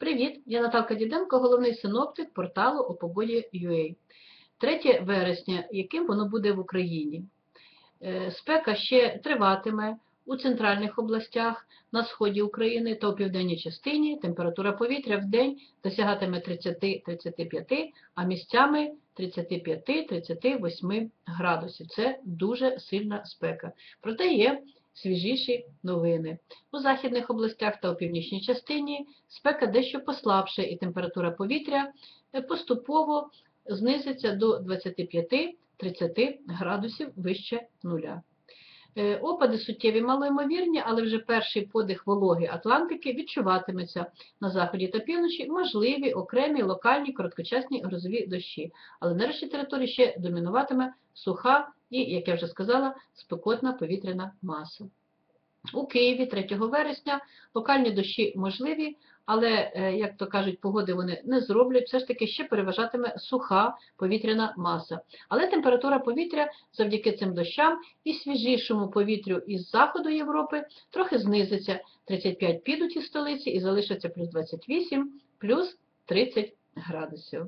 Привіт! Я Наталка Діденко, головний синоптик порталу Опогоді.ua. 3 вересня, яким воно буде в Україні. Е, Спека ще триватиме у центральних областях, на сході України та у південній частині. Температура повітря в день досягатиме 30-35, а місцями 35-38 градусів. Це дуже сильна спека. Проте є свіжіші новини. У західних областях та у північній частині спека дещо послабше, і температура повітря е, поступово знизиться до 25-30 градусів вище нуля. Е, Опади суттєві малоймовірні, але вже перший подих вологи Атлантики відчуватиметься на заході та півночі, можливі окремі локальні короткочасні грозові дощі. Але на решті території ще домінуватиме суха і, як я вже сказала, спекотна повітряна маса. У Києві 3 вересня локальні дощі можливі, але, е, як то кажуть, погоди вони не зроблять, все ж таки ще переважатиме суха повітряна маса. Але температура повітря завдяки цим дощам і свіжішому повітрю із заходу Європи трохи знизиться. 35 підуть із столиці і залишаться плюс 28, плюс 30 градусів.